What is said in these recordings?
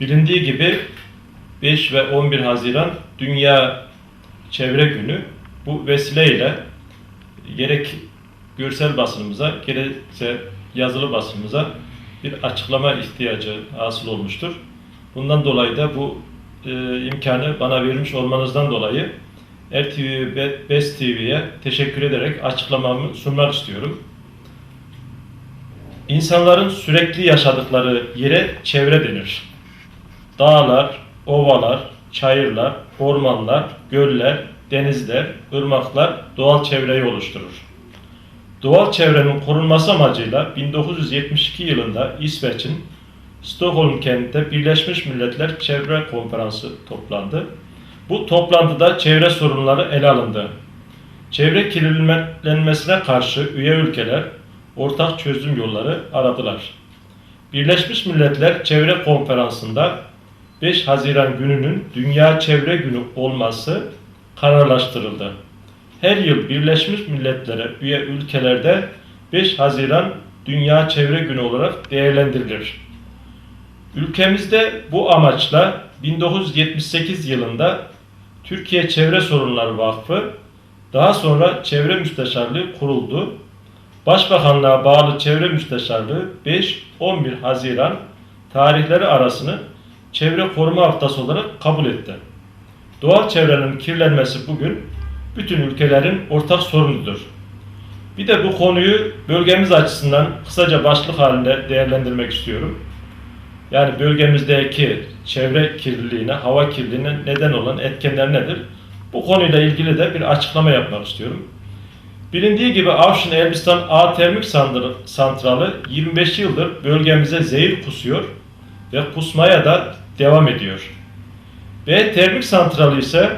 Bilindiği gibi 5 ve 11 Haziran Dünya Çevre Günü. Bu vesileyle gerek görsel basınımıza gerekse yazılı basınımıza bir açıklama ihtiyacı hasıl olmuştur. Bundan dolayı da bu e, imkanı bana vermiş olmanızdan dolayı RTV ve Best TV'ye teşekkür ederek açıklamamı sunmak istiyorum. İnsanların sürekli yaşadıkları yere çevre denir. Dağlar, ovalar, çayırlar, ormanlar, göller, denizler, ırmaklar doğal çevreyi oluşturur. Doğal çevrenin korunması amacıyla 1972 yılında İsveç'in Stockholm kentinde Birleşmiş Milletler Çevre Konferansı toplandı. Bu toplantıda çevre sorunları ele alındı. Çevre kirlenmesine karşı üye ülkeler ortak çözüm yolları aradılar. Birleşmiş Milletler Çevre Konferansı'nda 5 Haziran gününün Dünya Çevre Günü olması kararlaştırıldı. Her yıl Birleşmiş Milletler'e üye ülkelerde 5 Haziran Dünya Çevre Günü olarak değerlendirilir. Ülkemizde bu amaçla 1978 yılında Türkiye Çevre Sorunları Vakfı, daha sonra Çevre Müsteşarlığı kuruldu. Başbakanlığa bağlı Çevre Müsteşarlığı 5-11 Haziran tarihleri arasını Çevre Koruma Haftası olarak kabul etti. Doğal çevrenin kirlenmesi bugün bütün ülkelerin ortak sorunudur. Bir de bu konuyu bölgemiz açısından kısaca başlık halinde değerlendirmek istiyorum. Yani bölgemizdeki çevre kirliliğine, hava kirliliğine neden olan etkenler nedir? Bu konuyla ilgili de bir açıklama yapmak istiyorum. Bilindiği gibi Avşin Elbistan A Termik Santralı 25 yıldır bölgemize zehir kusuyor ve kusmaya da devam ediyor. B Termik Santralı ise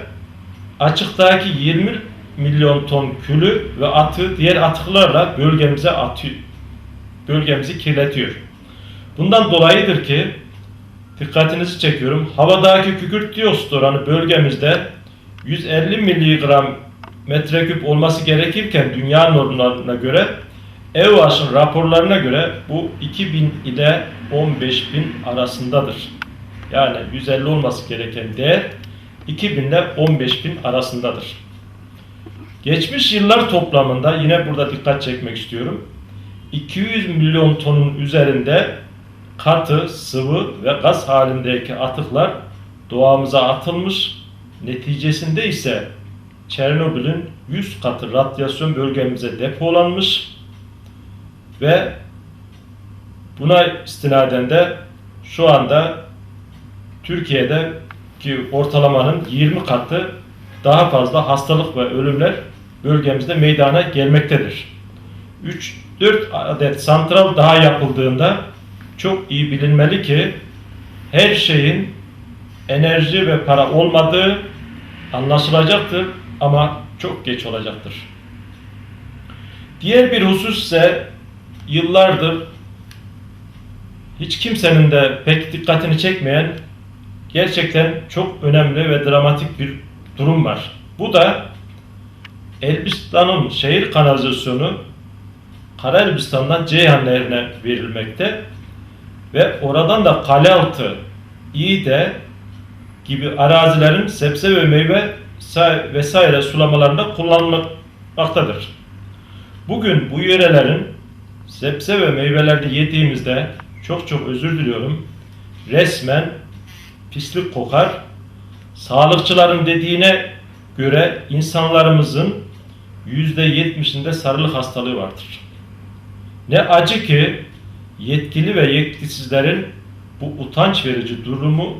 açıktaki 20 milyon ton külü ve atığı diğer atıklarla bölgemize atıyor. Bölgemizi kirletiyor. Bundan dolayıdır ki dikkatinizi çekiyorum. Havadaki kükürt dioksit oranı bölgemizde 150 miligram metreküp olması gerekirken dünya normlarına göre EUAŞ'ın raporlarına göre bu 2000 ile 15000 arasındadır. Yani 150 olması gereken değer 2000 ile 15000 arasındadır. Geçmiş yıllar toplamında yine burada dikkat çekmek istiyorum. 200 milyon tonun üzerinde katı, sıvı ve gaz halindeki atıklar doğamıza atılmış. Neticesinde ise Çernobil'in 100 katı radyasyon bölgemize depolanmış ve buna istinaden de şu anda Türkiye'de ki ortalamanın 20 katı daha fazla hastalık ve ölümler bölgemizde meydana gelmektedir. 3-4 adet santral daha yapıldığında çok iyi bilinmeli ki her şeyin enerji ve para olmadığı anlaşılacaktır ama çok geç olacaktır. Diğer bir husus ise yıllardır hiç kimsenin de pek dikkatini çekmeyen gerçekten çok önemli ve dramatik bir durum var. Bu da Elbistan'ın şehir kanalizasyonu Kara Elbistan'dan Ceyhan Nehri'ne verilmekte ve oradan da Kalealtı, İğde gibi arazilerin sebze ve meyve sa- vesaire sulamalarında kullanılmaktadır. Bugün bu yörelerin sebze ve meyveleri yediğimizde çok çok özür diliyorum. Resmen pislik kokar. Sağlıkçıların dediğine göre insanlarımızın yüzde yetmişinde sarılık hastalığı vardır. Ne acı ki yetkili ve yetkisizlerin bu utanç verici durumu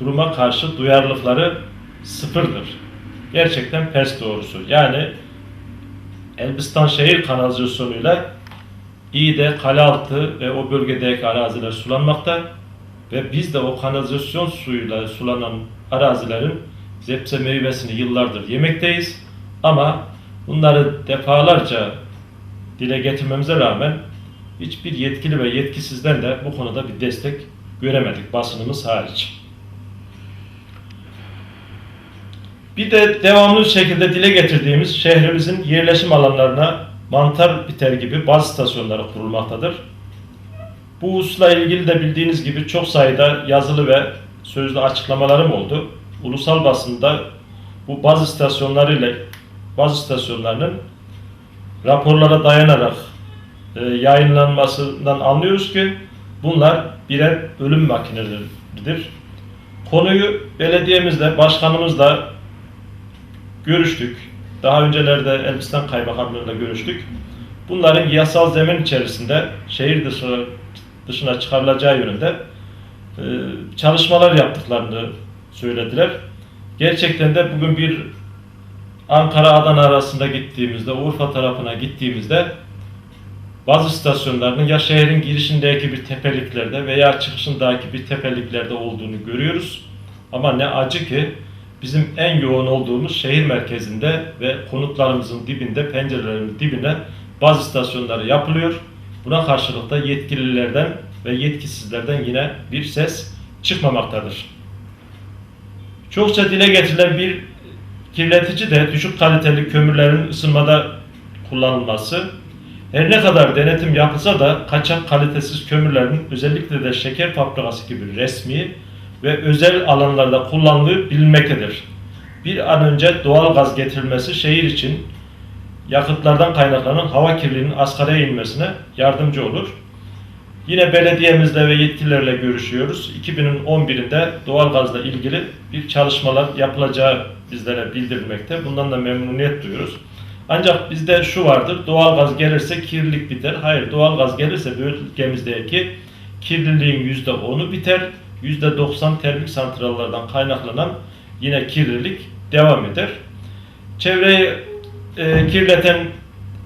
duruma karşı duyarlılıkları sıfırdır. Gerçekten pes doğrusu. Yani Elbistan şehir kanalizasyonuyla iyi de Kalealtı ve o bölgedeki araziler sulanmakta ve biz de o kanalizasyon suyuyla sulanan arazilerin zepse meyvesini yıllardır yemekteyiz. Ama bunları defalarca dile getirmemize rağmen hiçbir yetkili ve yetkisizden de bu konuda bir destek göremedik basınımız hariç. Bir de devamlı şekilde dile getirdiğimiz şehrimizin yerleşim alanlarına mantar biter gibi bazı istasyonları kurulmaktadır. Bu hususla ilgili de bildiğiniz gibi çok sayıda yazılı ve sözlü açıklamalarım oldu. Ulusal basında bu baz istasyonlarıyla baz istasyonlarının raporlara dayanarak e, yayınlanmasından anlıyoruz ki bunlar birer ölüm makineleridir. Konuyu belediyemizle, başkanımızla görüştük. Daha öncelerde Elbistan Kaymakamlığı'yla görüştük. Bunların yasal zemin içerisinde şehir dışı, dışına çıkarılacağı yönünde e, çalışmalar yaptıklarını söylediler. Gerçekten de bugün bir Ankara-Adana arasında gittiğimizde, Urfa tarafına gittiğimizde bazı istasyonlarının ya şehrin girişindeki bir tepeliklerde veya çıkışındaki bir tepeliklerde olduğunu görüyoruz. Ama ne acı ki bizim en yoğun olduğumuz şehir merkezinde ve konutlarımızın dibinde, pencerelerin dibine bazı istasyonları yapılıyor. Buna karşılık da yetkililerden ve yetkisizlerden yine bir ses çıkmamaktadır. Çokça dile getirilen bir kirletici de düşük kaliteli kömürlerin ısınmada kullanılması. Her ne kadar denetim yapılsa da kaçak kalitesiz kömürlerin özellikle de şeker fabrikası gibi resmi ve özel alanlarda kullanıldığı bilinmektedir. Bir an önce doğal gaz getirilmesi şehir için yakıtlardan kaynaklanan hava kirliliğinin asgariye inmesine yardımcı olur. Yine belediyemizle ve yetkililerle görüşüyoruz. 2011'inde doğalgazla ilgili bir çalışmalar yapılacağı bizlere bildirilmekte. Bundan da memnuniyet duyuyoruz. Ancak bizde şu vardır, doğalgaz gelirse kirlilik biter. Hayır, doğalgaz gelirse bölgemizdeki kirliliğin %10'u biter. %90 termik santrallardan kaynaklanan yine kirlilik devam eder. Çevreyi e, kirleten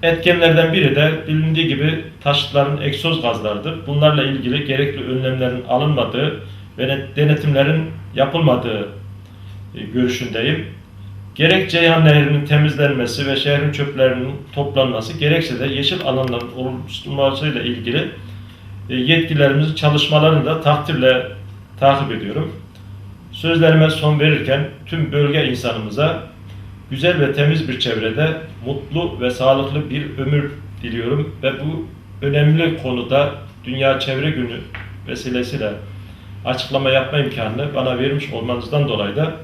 etkenlerden biri de bilindiği gibi taşıtların egzoz gazlarıdır. Bunlarla ilgili gerekli önlemlerin alınmadığı ve denetimlerin yapılmadığı e, görüşündeyim. Gerek Ceyhan Nehri'nin temizlenmesi ve şehrin çöplerinin toplanması, gerekse de yeşil alanların oluşturulmasıyla ilgili e, yetkililerimizin çalışmalarını da takdirle takip ediyorum. Sözlerime son verirken tüm bölge insanımıza güzel ve temiz bir çevrede mutlu ve sağlıklı bir ömür diliyorum ve bu önemli konuda Dünya Çevre Günü vesilesiyle açıklama yapma imkanını bana vermiş olmanızdan dolayı da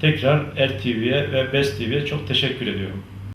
tekrar RTV'ye ve BES TV'ye çok teşekkür ediyorum.